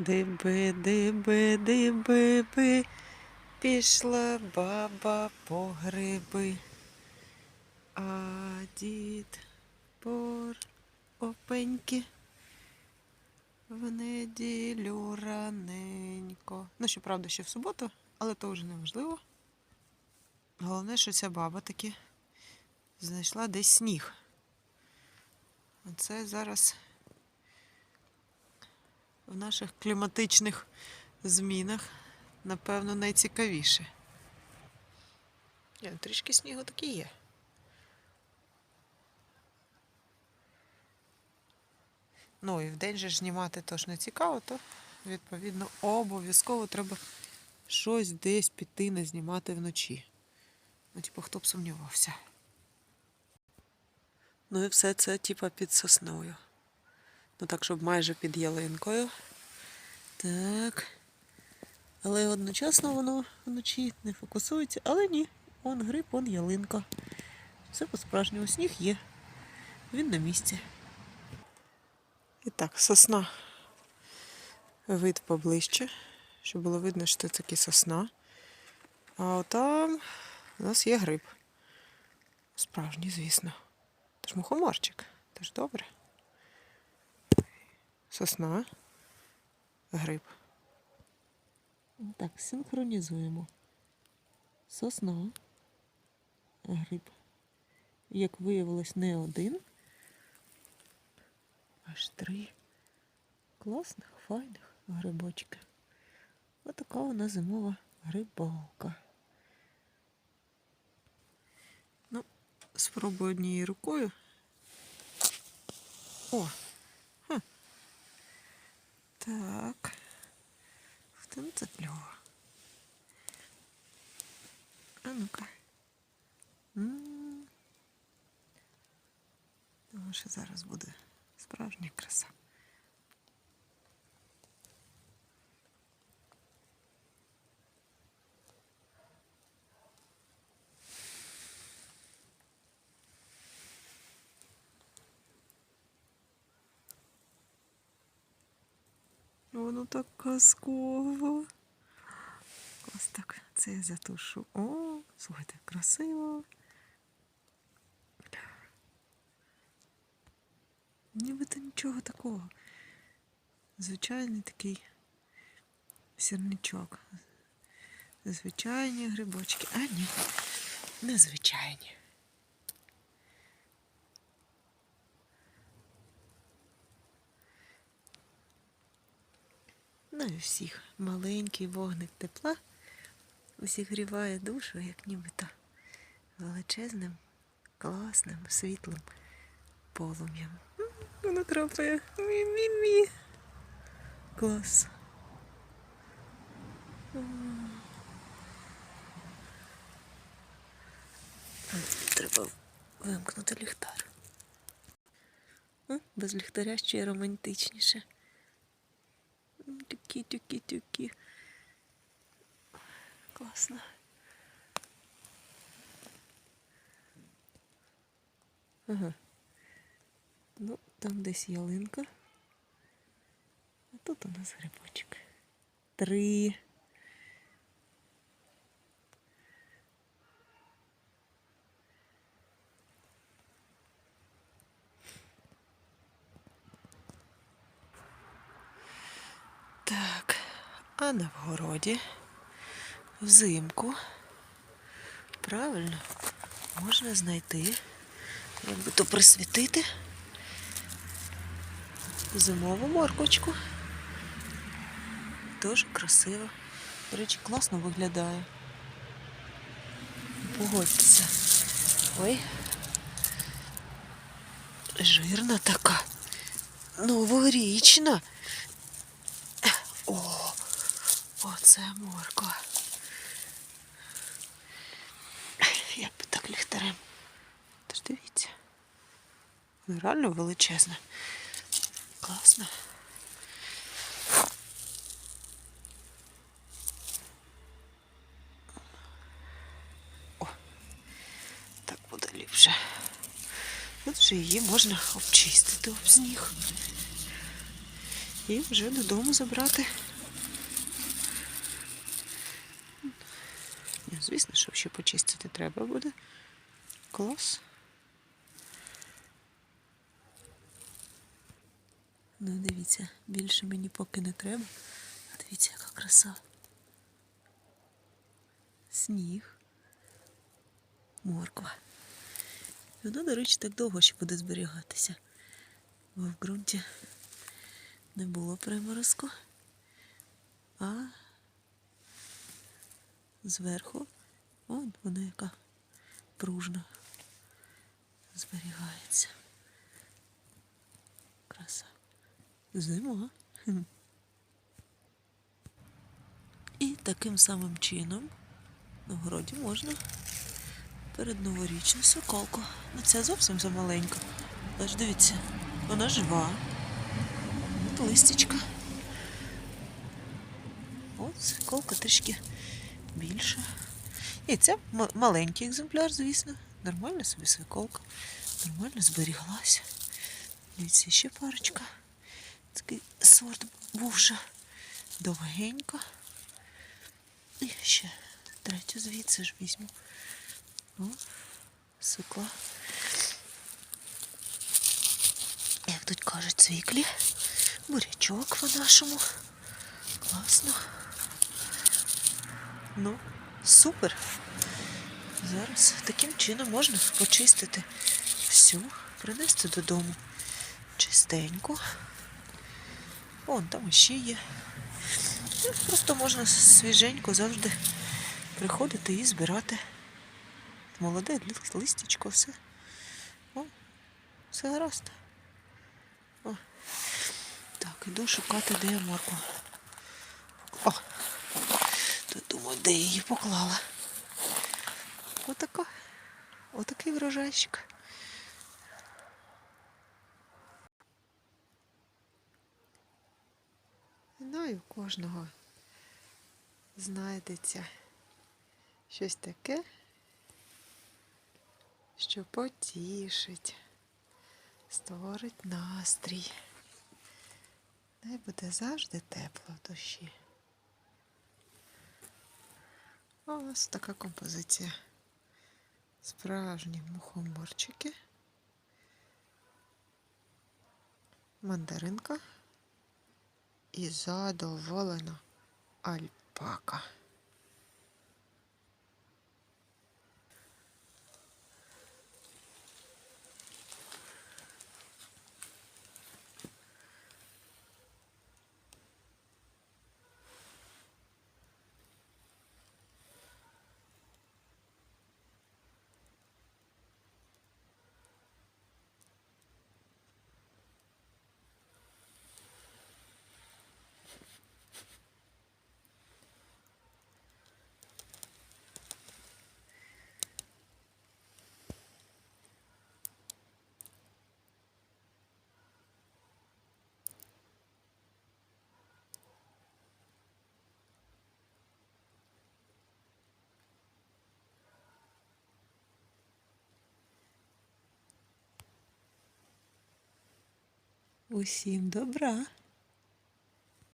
Диби, диби, диби, би, пішла баба по гриби. А дід пор опеньки в неділю раненько. Ну, щоправда, ще в суботу, але то вже не важливо. Головне, що ця баба таки знайшла десь сніг. Оце зараз в наших кліматичних змінах, напевно, найцікавіше. Ні, ну, трішки снігу таки є. Ну і вдень же ж знімати теж не цікаво, то відповідно обов'язково треба щось десь піти не знімати вночі. Ну, типу, хто б сумнівався. Ну і все це, типа, під сосною. Ну так, щоб майже під ялинкою. Так. Але одночасно воно вночі не фокусується. Але ні, он гриб, он ялинка. Все по-справжньому сніг є. Він на місці. І так, сосна. Вид поближче, щоб було видно, що це таки сосна. А там у нас є гриб. Справжній, звісно. Тож мухоморчик. Тож добре. Сосна. Гриб. Так, синхронізуємо. Сосна. Гриб. Як виявилось, не один. Аж три класних, файних грибочки. Отака нас зимова грибалка. Ну, спробую однією рукою. О! Так. Хто це кльово? А ну-ка. Думаю, що зараз буде справжня краса. Воно так казково. Ось так. Це я затушу. О, слухайте, красиво. Нібито нічого такого. Звичайний такий сірничок. Звичайні грибочки. А ні, незвичайні. Ну і всіх маленький вогник тепла усіх гріває душу, як нібито величезним, класним, світлим полум'ям. Воно трапає. Мі-мі-мі. Клас. Треба вимкнути ліхтар. Без ліхтаря ще романтичніше. Тюки. Класно. Ага. Ну, там десь ялинка. А тут у нас грибочок. Три. Так, а на вгороді взимку правильно можна знайти, як би то присвітити зимову моркочку. Дуже красиво. До речі, класно виглядає. Погодьтеся. Ой. Жирна така. Новорічна. О, оце морква. Я б так ліхтарем. Тож дивіться. Вона Реально величезна. Класно. О, так буде ліпше. Тут вже її можна обчистити об сніг. і вже додому забрати. Звісно, що ще почистити треба буде. Клас. Ну, дивіться, більше мені поки не треба. Дивіться, яка краса. Сніг. Морква. І Воно, до речі, так довго ще буде зберігатися. Бо в ґрунті не було приморозку. А зверху, вон вона яка пружна зберігається. Краса. Зима. І таким самим чином на городі можна перед новорічну соколку. Ну ця зовсім замаленька. Але ж дивіться, вона жива. От листячка. От соколка трішки більша. І це маленький екземпляр, звісно. Нормально собі свеколка. Нормально зберіглася. Дивіться, ще парочка. Такий сорт бувша. Довгенька. І ще третю звідси ж візьму. О, свекла. Як тут кажуть, свіклі. Бурячок по-нашому. Класно. Ну, супер. Зараз таким чином можна почистити всю, принести додому чистенько. Вон там ще є. Ну, Просто можна свіженько завжди приходити і збирати. Молоде ли- листячко, все. О, все гаразд. О. Так, іду шукати, де я моркву. О! Думаю, де я її поклала. Отака. Отакий врожайчик. Знаю, у кожного знайдеться щось таке, що потішить, створить настрій. Дай буде завжди тепло в душі. Ось така композиція. Справжні мухоморчики, мандаринка і задоволена альпака. Усім добра.